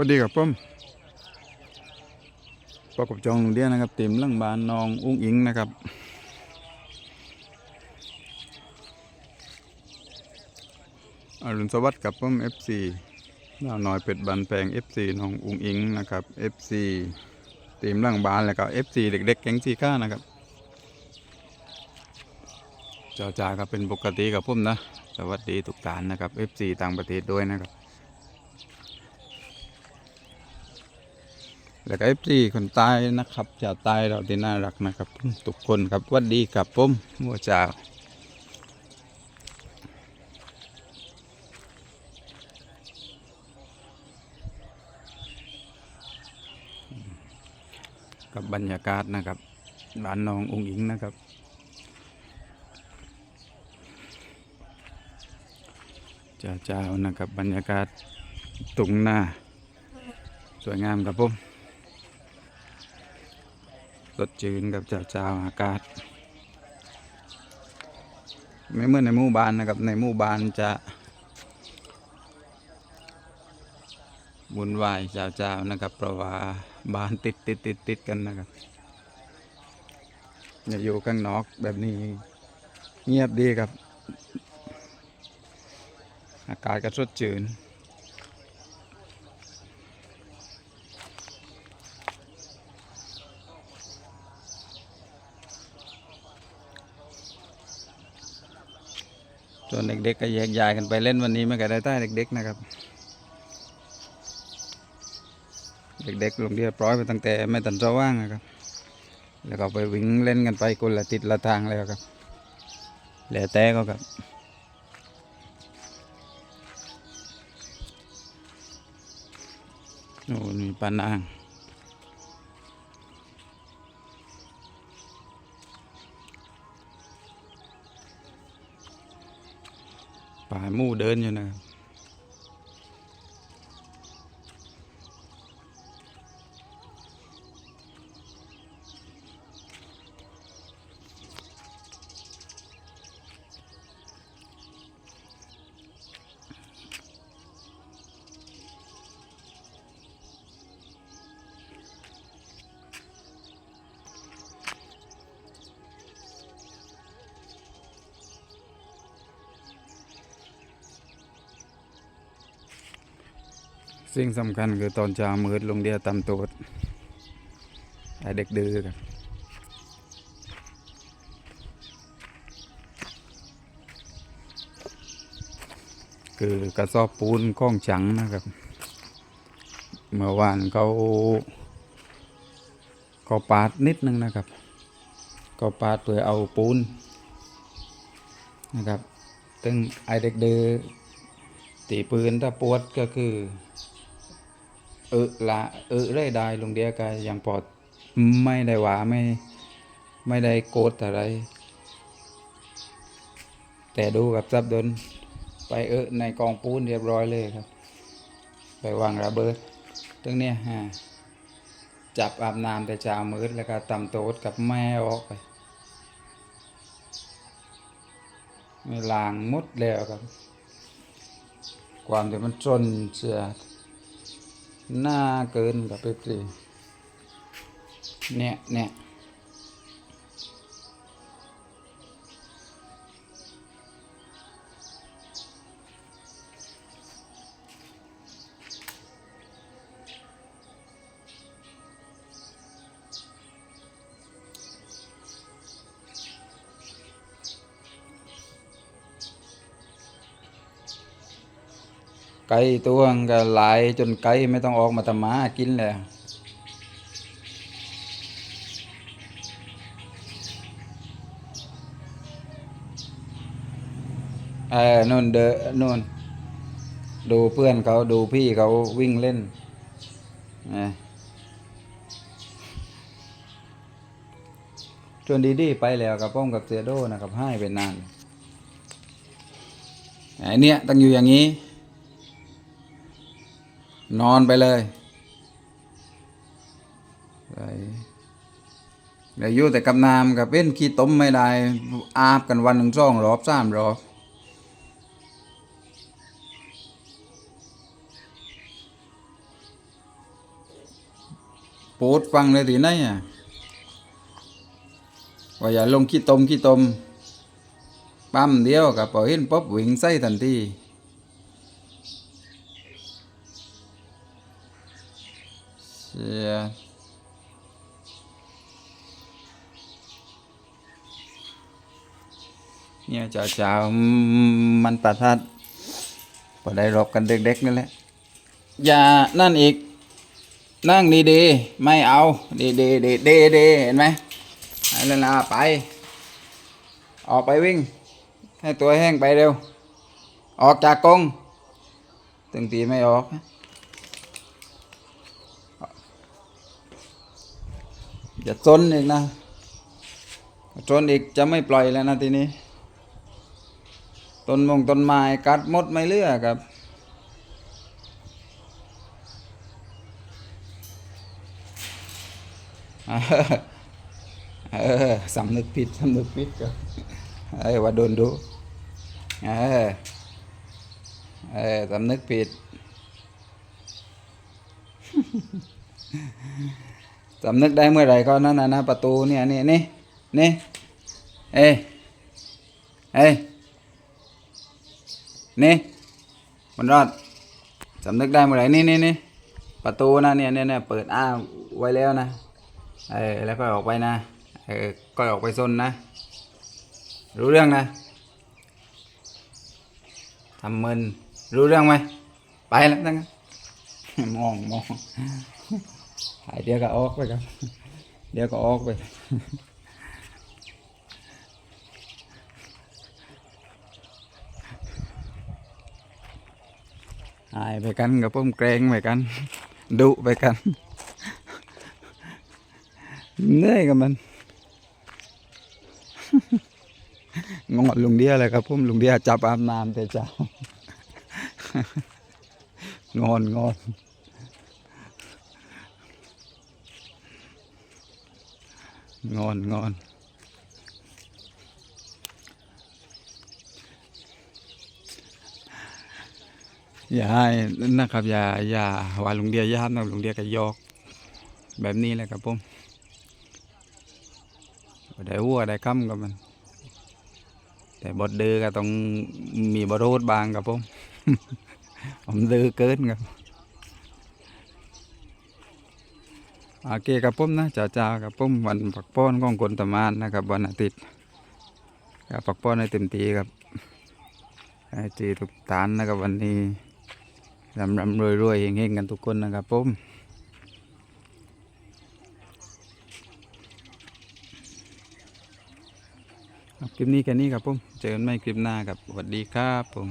วัสดีครับผมประกบจองโรงเรียนนะครับเต็มเรื่องบานนองอุ้งอิงนะครับอรุณสวัสดิ์กับผม FC หน้าน้อยเป็ดบันแปลง FC น้องอุ้งอิงนะครับ FC เต็มเรื่องบานแล้วก็ FC เด็กๆแก๊งซีก้านะครับเจ้าจ่าก็เป็นปกติกับผมนะ สวัสดีทุกท่านนะครับ FC ต่างประเทศด้วยนะครับ แล้วก็เอฟซีคนใต้นะครับชาวใต้เราที่น่ารักนะครับทุกคนครับวัดดีครับผมมัวจ้ากับบรรยากาศนะครับบ้านน้ององค์อิงนะครับเจ้าเจ้านะครับบรรยากาศตุงหน้าสวยงามครับผม สดชื่นกับเจ้าเจ้าอากาศ ไม่เหมือนในหมู่บ้านนะครับในหมู่บ้านจะบุญวายเจ้าเจ้านะครับ เพราะว่าบ้านติดติดติดติดกันนะครับอย่าอยู่ข้างนอกแบบนี้เงียบดีครับ อากาศก็สดชื่น ส่วนเด็กๆก็แยกย้ายกันไปเล่นวันนี้ไม่ก็ได้ใต้เด็ก ๆนะครับ เด็กๆลงเรียบร้อยไปตั้งแต่ไม่ตันจะว่างนะครับ แล้วก็ไปวิ่งเล่นกันไปคนละทิศละทางแล้วครับแล้วแต่ก็ครับโอ้มีปานาง ป่ามู่เดินอยู่นะ สิ่งสำคัญคือตอนเช้ามืดลงเดียตำตัวไอเด็กดื้อกันคือกระสอบปูนข้องจังนะครับ เมื่อวานเขาเขาปาดนิดนึงนะครับเขาปาดเพื่อเอาปูนนะครับตึงไอเด็กดื้อตีปืนถ้าปวดก็คือ เออละเออได้ได้ลงเดียวก็ยังปลอดไม่ได้หวาไม่ไม่ได้โกดอะไร แต่ดูกับซับดนไปเออในกองปูนเรียบร้อยเลยครับ ไปวางระเบิดตรงเนี้ยฮะจับอาบน้ำแต่เช้ามืดแล้วก็ตำโต๊ดกับแม่ออกไปไม่ล้างหมดแล้วครับ ความที่มันจนเสีย หน้าเกินกับเป๊ปซี่เนี่ยเนี่ย ไก่ตัวก็หลายจนไก่ไม่ต้องออกมาทำมากินแล้วเออนู่นเดอนู่นดูเพื่อนเขาดูพี่เขาวิ่งเล่นนะชวนดีดีไปแล้วกับป้องกับเสียโดนะครับให้ไปนานไอเนี้ยต้องอยู่อย่างนี้ นอนไปเลยไเดี๋ยวอยู่แต่กับน้ำกับเป็นขี้ต้มไม่ได้ อาบกันวันหนึ่งสองรอบสามรอบโปดฟังเลยทีไหนอะว่าอย่าลงขี้ตมขี้ตม ปั๊มเดียวกับพอเห็นป๊บวิ่งใส่ทันที สียเนี่ยเจ้าๆมันประทัดพอได้รบกันเด็กๆนั่นแหละ อย่านั่นอีก นั่งดีๆ ไม่เอา ดีๆดีดีดีดีเห็นไหมให้ลนาไป ออกไปวิ่ง ให้ตัวแห้งไปเร็ว ออกจากกรงตึงตีไม่ออกนะ อย่าจนอีกนะจนอีกจะไม่ปล่อยแล้วนะทีนี้ ต้นมงต้นไม้กัดมดไม่เลือกครับ เออเออสำนึกผิดสำนึกผิดก็เออว่าโดนดูเออเออสำนึกผิด สำนึกได้เมื่อไหร่ก็นั่นนะนะประตูเนี่ยนี่นี่นี่เอ้เอ้นี่มันรอดสำนึกได้เมื่อไหร่นี่นี่นี่ประตูนะเนี่ยเนี่ยเนี่ยเปิดอ้าไว้แล้วนะเออแล้วก็ออกไปนะเออก็ออกไปซนนะ รู้เรื่องนะทำมึนรู้เรื่องไหมไปแล้วทั้งนั้นมองมอง เดี๋ยวก็ออกไปครับ เดี๋ยวก็ออกไป หายไปกันกับพุ่มเกรงไปกัน ดุไปกันเหนื่อยกับมันงอนลุงเดียเลยครับพุ่มลุงเดียจับอาบน้ำแต่เจ้างอนงอน งอนงอนอย่าให้นะครับอย่าอย่าว่าลุงเดียย่านนะลุงเดียก็ยอก แบบนี้แหละครับผมได้วัวได้คำกับมัน แต่บดดื้อก็ต้องมีบทโทษบางครับผมผมดือเกินครับ โอเคครับผมนะจ้าจ้าครับผมวันผักป้อนของคนตมานนะครับวันอาทิตย์ปักป้อนให้เต็มทีครับให้จีทุกฐานนะครับวันนี้รำรำรวยรวยเฮงๆกันทุกคนนะครับผมครับคลิปนี้แค่นี้ครับผมเจอกันใหม่คลิปหน้าครับสวัสดีครับผม